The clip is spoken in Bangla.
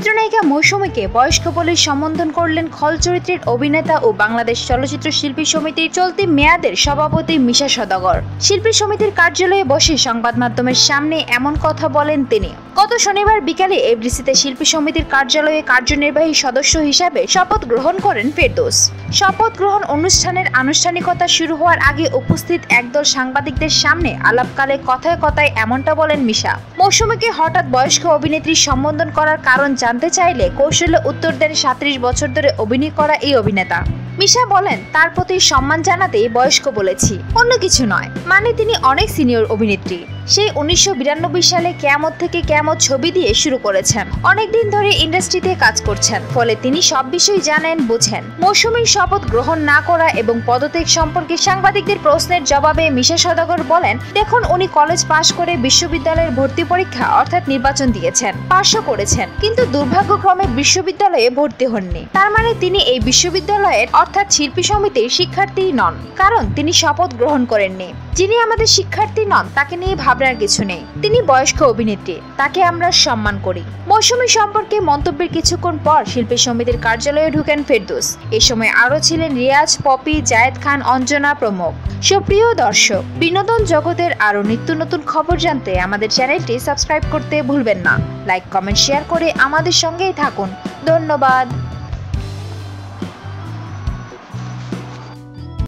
নায়িকা মৌসুমীকে বয়স্ক বলে সম্বোধন করলেন খল চরিত্রের অভিনেতা ও বাংলাদেশ চলচ্চিত্র শিল্পী সমিতির চলতি মেয়াদের সভাপতি মিশা সদাগর। শিল্পী সমিতির কার্যালয়ে বসে সংবাদ মাধ্যমের সামনে এমন কথা বলেন তিনি। গত শনিবার বিকালে এফডিসিতে শিল্পী সমিতির কার্যালয়ে কার্যনির্বাহী সদস্য হিসাবে শপথ গ্রহণ করেন ফেরদৌস। শপথ গ্রহণ অনুষ্ঠানের আনুষ্ঠানিকতা শুরু হওয়ার আগে উপস্থিত একদল সাংবাদিকদের সামনে আলাপকালে কথায় কথায় এমনটা বলেন মিশা। মৌসুমীকে হঠাৎ বয়স্ক অভিনেত্রী সম্বোধন করার কারণ জানতে চাইলে কৌশল্য উত্তর দেন সাত্রিশ বছর ধরে অভিনয় করা এই অভিনেতা। মিশা বলেন, তার প্রতি সম্মান জানাতেই বয়স্ক বলেছি। অন্য কিছু নয় মানে তিনি অনেক সিনিয়র অভিনেত্রী। সেই উনিশশো বিরানব্বই সালে কেয়ামত থেকে কেয়ামত ছবি দিয়ে শুরু করেছেন। অনেকদিন ধরে ইন্ডাস্ট্রিতে কাজ করছেন, ফলে তিনি সব বিষয় জানেন, বোঝেন। মৌসুমীর শপথ গ্রহণ না করা এবং পদত্যাগ সম্পর্কে সাংবাদিকদের প্রশ্নের জবাবে মিশা সদাগর বলেন, দেখুন, উনি কলেজ পাশ করে বিশ্ববিদ্যালয়ের ভর্তি পরীক্ষা অর্থাৎ নির্বাচন দিয়েছেন, পাশও করেছেন, কিন্তু দুর্ভাগ্যক্রমে বিশ্ববিদ্যালয়ে ভর্তি হননি। তার মানে তিনি এই বিশ্ববিদ্যালয়ের অর্থাৎ শিল্পী সমিতির শিক্ষার্থী নন, কারণ তিনি শপথ গ্রহণ করেননি। যিনি আমাদের শিক্ষার্থী নন, তাকে নিয়ে ভাবনার কিছু নেই। তিনি বয়স্ক অভিনেত্রী, তাকে আমরা সম্মান করি। মৌসুমী সম্পর্কে মন্তব্যের কিছুক্ষণ পর শিল্পী সমিতির কার্যালয়ে ঢুকেন ফেরদৌস। এ সময় আরও ছিলেন রিয়াজ, পপি, জায়েদ খান, অঞ্জনা প্রমুখ। সুপ্রিয় দর্শক, বিনোদন জগতের আরও নিত্য নতুন খবর জানতে আমাদের চ্যানেলটি সাবস্ক্রাইব করতে ভুলবেন না। লাইক, কমেন্ট, শেয়ার করে আমাদের সঙ্গেই থাকুন। ধন্যবাদ।